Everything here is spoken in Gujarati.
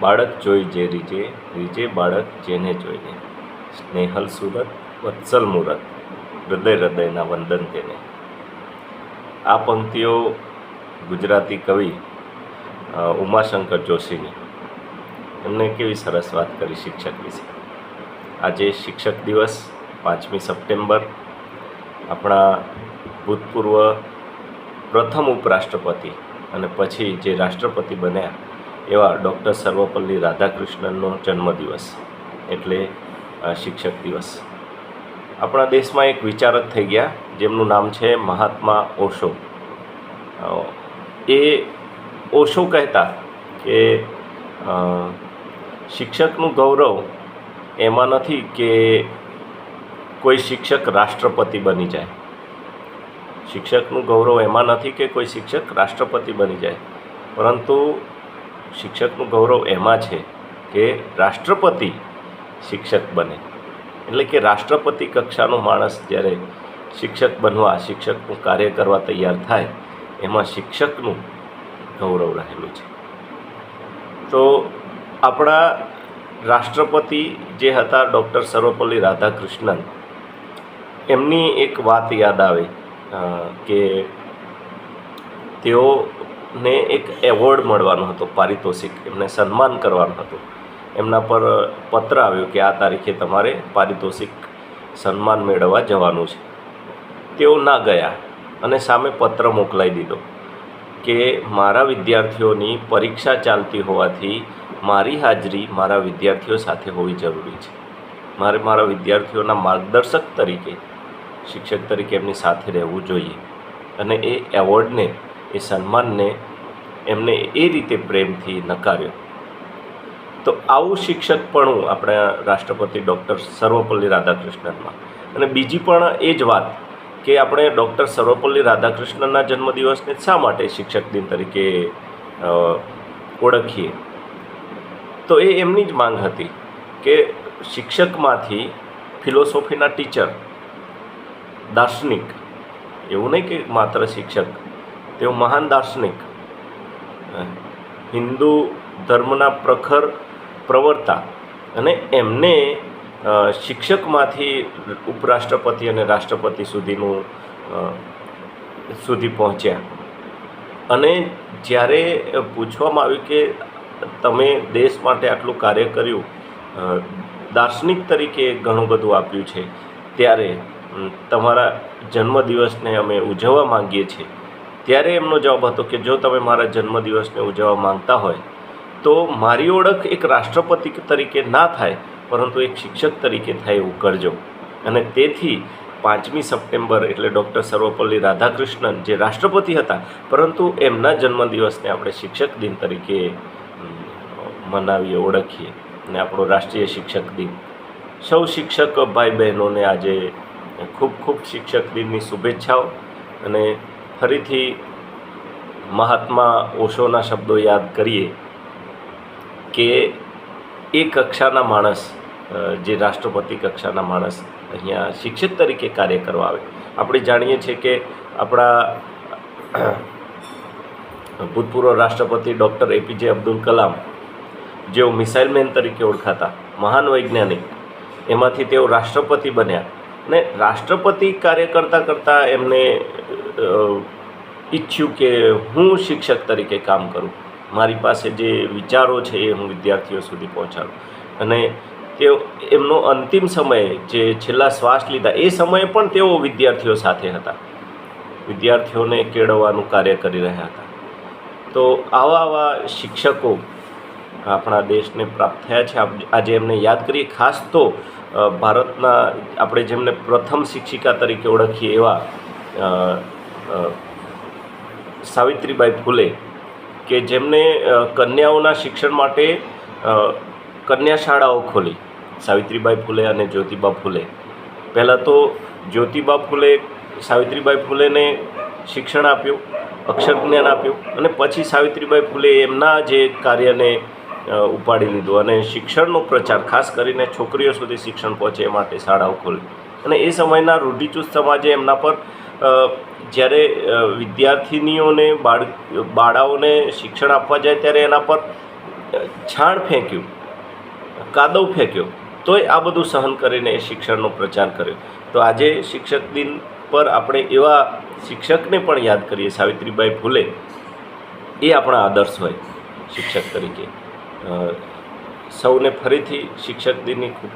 બાળક જોઈ જે રીજે રીજે બાળક જેને જોઈને. સ્નેહલ સુરત, વત્સલ મુરત, હૃદય હૃદયના વંદન તેને. આ પંક્તિઓ ગુજરાતી કવિ ઉમાશંકર જોશીની. એમને કેવી સરસ વાત કરી શિક્ષક વિશે. આજે શિક્ષક દિવસ, પાંચમી સપ્ટેમ્બર. આપણા ભૂતપૂર્વ પ્રથમ ઉપરાષ્ટ્રપતિ અને પછી જે રાષ્ટ્રપતિ બન્યા એવા ડૉક્ટર સર્વપલ્લી રાધાકૃષ્ણનનો જન્મદિવસ એટલે શિક્ષક દિવસ. આપણા દેશમાં એક વિચારક થઈ ગયા, જેમનું નામ છે મહાત્મા ઓશો. એ ઓશો કહેતા કે શિક્ષકનું ગૌરવ એમાં નથી કે કોઈ શિક્ષક રાષ્ટ્રપતિ બની જાય. શિક્ષકનું ગૌરવ એમાં નથી કે કોઈ શિક્ષક રાષ્ટ્રપતિ બની જાય. પરંતુ શિક્ષકનું ગૌરવ એમાં છે કે રાષ્ટ્રપતિ શિક્ષક બને. એટલે કે રાષ્ટ્રપતિ કક્ષાનો માણસ જ્યારે શિક્ષક બનવા, શિક્ષકનું કાર્ય કરવા તૈયાર થાય, એમાં શિક્ષકનું ગૌરવ રહેલું છે. તો આપણા રાષ્ટ્રપતિ જે હતા ડૉક્ટર સર્વપલ્લી રાધાકૃષ્ણન, એમની એક વાત યાદ આવે કે કે તેઓને એક એવોર્ડ મળવાનો હતો પારિતોષિક, એમને સન્માન કરવાનું હતું. એમના પર પત્ર આવ્યો કે આ તારીખે તમારે પારિતોષિક સન્માન મેળવવા જવાનું છે. તેઓ ના ગયા અને સામે પત્ર મોકલાવી દીધો કે મારા વિદ્યાર્થીઓની પરીક્ષા ચાલતી હોવાથી મારી હાજરી મારા વિદ્યાર્થીઓ સાથે હોવી જરૂરી છે. મારે મારા વિદ્યાર્થીઓના માર્ગદર્શક તરીકે, શિક્ષક તરીકે એમની સાથે રહેવું જોઈએ. અને એ એવોર્ડને એ સન્માનને એમને એ રીતે પ્રેમથી નકાર્યો. તો આવું શિક્ષકપણું આપણા રાષ્ટ્રપતિ ડૉક્ટર સર્વપલ્લી રાધાકૃષ્ણનમાં. અને બીજી પણ એ જ વાત કે આપણે ડૉક્ટર સર્વપલ્લી રાધાકૃષ્ણનના જન્મદિવસને શા માટે શિક્ષક દિન તરીકે ઓળખીએ? તો એ એમની જ માંગ હતી કે શિક્ષકમાંથી ફિલોસોફીના ટીચર, દાર્શનિક, એવું નહીં કે માત્ર શિક્ષક તેઓ મહાન દાર્શનિક. હિન્દુ ધર્મના પ્રખર પ્રવર્તા અને એમને શિક્ષકમાંથી ઉપરાષ્ટ્રપતિ અને રાષ્ટ્રપતિ સુધીનું સુધી પહોંચ્યા. અને જ્યારે પૂછવામાં આવ્યું કે તમે દેશ માટે આટલું કાર્ય કર્યું દાર્શનિક તરીકે ઘણું બધું આપ્યું છે, ત્યારે તમારા જન્મદિવસને અમે ઉજવવા માંગીએ છીએ. ત્યારે એમનો જવાબ હતો કે જો તમે મારા જન્મદિવસને ઉજવવા માંગતા હોય, તો મારી ઓળખ એક રાષ્ટ્રપતિ તરીકે ના થાય, પરંતુ એક શિક્ષક તરીકે થાય એવું કરજો. અને તેથી પાંચમી સપ્ટેમ્બર એટલે ડૉક્ટર સર્વપલ્લી રાધાકૃષ્ણન જે રાષ્ટ્રપતિ હતા, પરંતુ એમના જન્મદિવસને આપણે શિક્ષક દિન તરીકે મનાવીએ, ઓળખીએ. અને આપણો રાષ્ટ્રીય શિક્ષક દિન. સૌ શિક્ષક ભાઈ બહેનોને આજે ખૂબ ખૂબ શિક્ષક દિનની શુભેચ્છાઓ. અને ફરીથી મહાત્મા ઓશોના શબ્દો યાદ કરીએ કે એ કક્ષાના માણસ જે રાષ્ટ્રપતિ કક્ષાના માણસ અહીંયા શિક્ષિત તરીકે કાર્ય કરવા આવે. આપણે જાણીએ છીએ કે આપણા ભૂતપૂર્વ રાષ્ટ્રપતિ ડૉક્ટર એપીજે અબ્દુલ કલામ, જેઓ મિસાઇલ મેન તરીકે ઓળખાતા મહાન વૈજ્ઞાનિક, એમાંથી તેઓ રાષ્ટ્રપતિ બન્યા. અને રાષ્ટ્રપતિ કાર્ય કરતાં કરતાં એમને ઈચ્છ્યું કે હું શિક્ષક તરીકે કામ કરું. મારી પાસે જે વિચારો છે એ હું વિદ્યાર્થીઓ સુધી પહોંચાડું. અને તેઓ, એમનો અંતિમ સમયે જે છેલ્લા શ્વાસ લીધા, એ સમયે પણ તેઓ વિદ્યાર્થીઓ સાથે હતા. વિદ્યાર્થીઓને કેળવવાનું કાર્ય કરી રહ્યા હતા. તો આવા આવા શિક્ષકો આપણા દેશને પ્રાપ્ત થયા છે. આજે એમને યાદ કરીએ. ખાસ તો ભારતના આપણે જેમને પ્રથમ શિક્ષિકા તરીકે ઓળખીએ એવા સાવિત્રીબાઈ ફૂલે કે જેમને કન્યાઓના શિક્ષણ માટે કન્યા શાળાઓ ખોલી. સાવિત્રીબાઈ ફૂલે અને જ્યોતિબા ફૂલે. પહેલાં તો જ્યોતિબા ફૂલે, સાવિત્રીબાઈ ફૂલેને શિક્ષણ આપ્યું, અક્ષર જ્ઞાન આપ્યું અને પછી સાવિત્રીબાઈ ફૂલે એમના જે કાર્યને ઉપાડી લીધું. અને શિક્ષણનો પ્રચાર, ખાસ કરીને છોકરીઓ સુધી શિક્ષણ પહોંચે એ માટે શાળાઓ ખોલી. અને એ સમયના રૂઢિચુસ્ત સમાજે એમના પર જ્યારે વિદ્યાર્થિનીઓને, બાળ, બાળાઓને શિક્ષણ આપવા જાય ત્યારે એના પર છાણ ફેંક્યું, કાદવ ફેંક્યો, તોય આ બધું સહન કરીને એ શિક્ષણનો પ્રચાર કર્યો. તો આજે શિક્ષક દિન પર આપણે એવા શિક્ષકને પણ યાદ કરીએ, સાવિત્રીબાઈ ફૂલે, એ આપણા આદર્શ હોય, શિક્ષક તરીકે. સૌને ફરીથી શિક્ષક દિનની ખૂબ